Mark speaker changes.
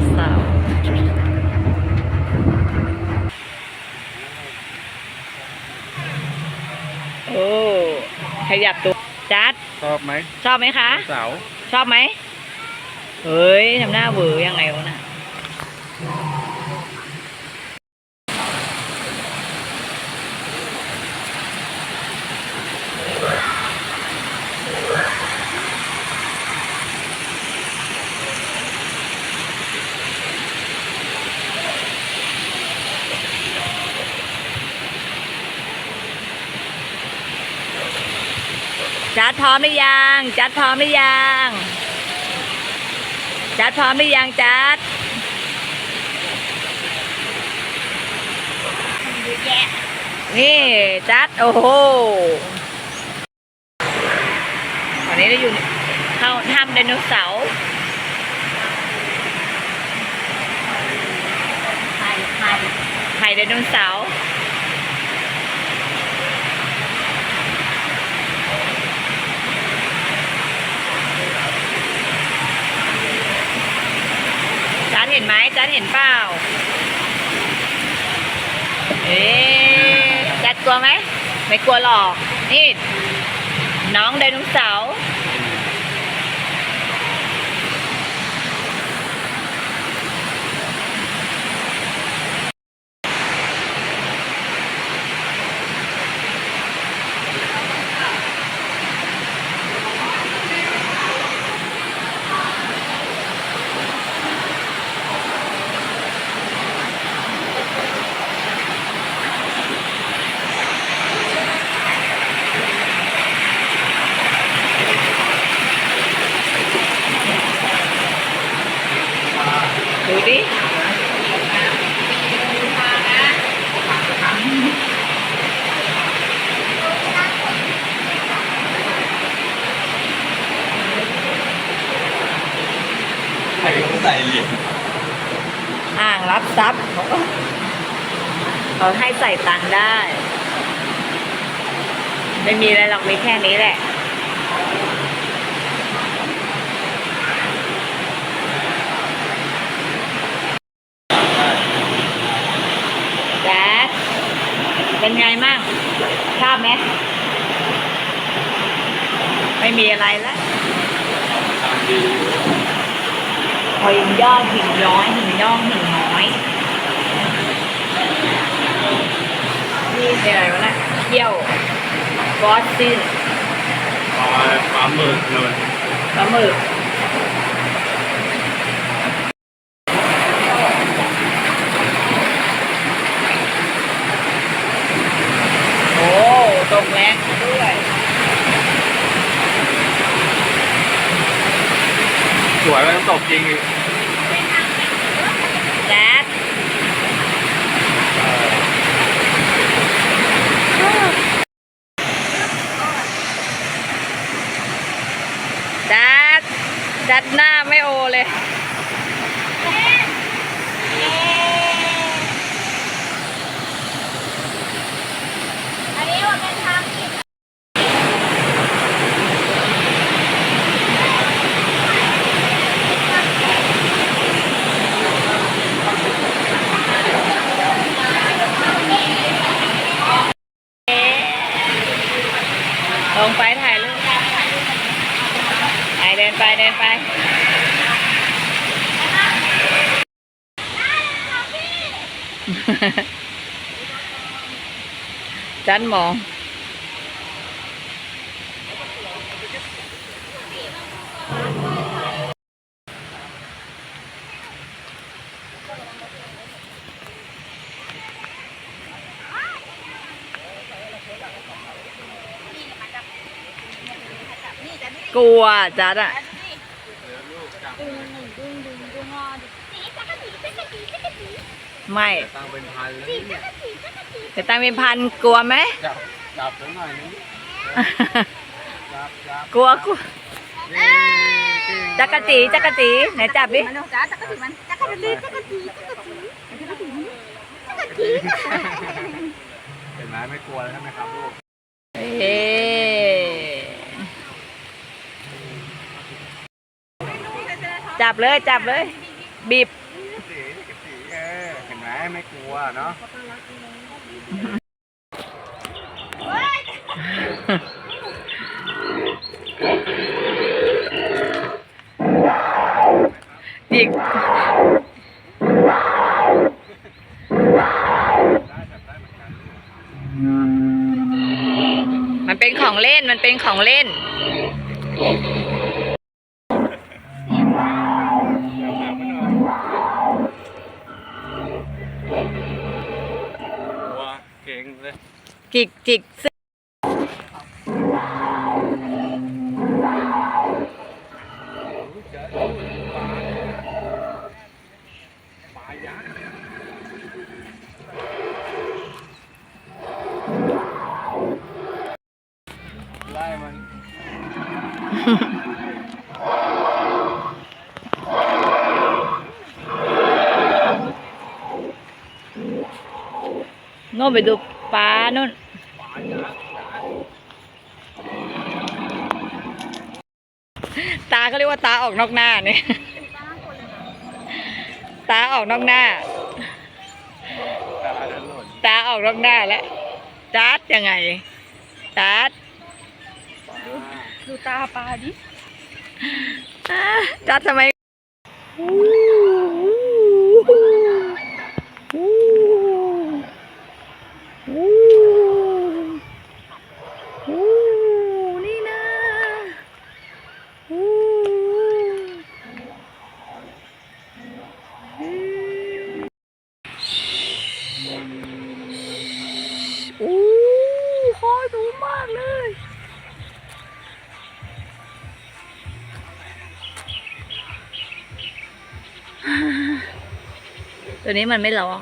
Speaker 1: นเสาร์โอ้ขยับตัวจัด
Speaker 2: ชอบไหม
Speaker 1: ชอบไหมคะ
Speaker 2: เสา
Speaker 1: ชอบไหมเฮ้ยทำหน้าเวอยังไงวะน่ะ จัดพร้อมหรือยัง จัดพร้อมหรือยัง จัดพร้อมหรือยังจัดนี่จัดโอ้โหตอนนี้เราอยู่เข้าถ้ำไดโนเสาร์
Speaker 3: ไข่ไข่
Speaker 1: ไข่ไดโนเสาร์ ดเห็นไหมจัดเห็นเปล่า เอ๊ะจัดกลัวไหม ไม่กลัวหรอก นี่ น้องไดโนเสาร์ ดูดิ
Speaker 2: ใครก็ใส่เหรียญ
Speaker 1: อ่างรับทรัพย์เขาก็เขาให้ใส่ตังค์ได้ ไม่มีอะไรหรอกมีแค่นี้แหละ แจ๊ด เป็นไงมั่งชอบไหมไม่มีอะไรแล้วพอหินย่อหินย้อยหินย่องหินน้อยนี่เป็นอะไรวะนะเที่ยวบอสซิน
Speaker 2: ปลาปลาหมึกเลย
Speaker 1: ปลาหมึกโอ้ ตรงแรงด้วย
Speaker 2: สวยมันตกจริงอีก
Speaker 1: แจ๊ดแจ๊ดแจ๊ดหน้าไม่โอเลย
Speaker 3: อันนี้มันเป็นทางผิด
Speaker 1: ลงไปถ่ายรูปไปเดินไปเดินไป จันมอง
Speaker 3: นี่จะนี่
Speaker 1: กลัวจัดอะ
Speaker 3: ดึงหนึ่งดึงดึงดึงงอดิสีจักรจีจักรจีจักรจี
Speaker 1: ไม่
Speaker 2: ตังเป็นพันแล้ว
Speaker 3: สี
Speaker 2: เนี่
Speaker 3: จั
Speaker 2: ย
Speaker 3: กรจีจักรจี
Speaker 1: แต่ตังเป็นพันกลัวไหม
Speaker 2: จับจับผมหน่อยนึงจับจับ
Speaker 1: กลัวกลัว
Speaker 2: เย้เก่ง
Speaker 1: จักรจีจักรจีไหนจับดิ
Speaker 3: มันจ้าจักรจีมันจักรจีจักรจีจักรจีจักรจีจักรจี
Speaker 2: เห็นไหมไม่กลัวแล้วใช่ไหมครับลูก
Speaker 1: เอ๊จับเลยจับเลย บีบ
Speaker 2: สีสีเออเห็น ไม่กลัวเนาะ
Speaker 1: จิกมันเป็นของเล่น มันเป็นของเล่น
Speaker 2: เก่งเลย
Speaker 1: จิกจิกเสื้อ
Speaker 2: ปลายักษ์ น่
Speaker 1: นไปดูปลาโน่นตาเขาเรียกว่าตาออกนอกหน้าเนี่ยตาออกนอกหน้า
Speaker 2: ตาจะหล่น
Speaker 1: ตาออกนอกหน้าแล้วจัดยังไงจัด
Speaker 3: ดูตาปลาดิ
Speaker 1: อ่าจัดทำไม ตัวนี้มันไม่ร้อง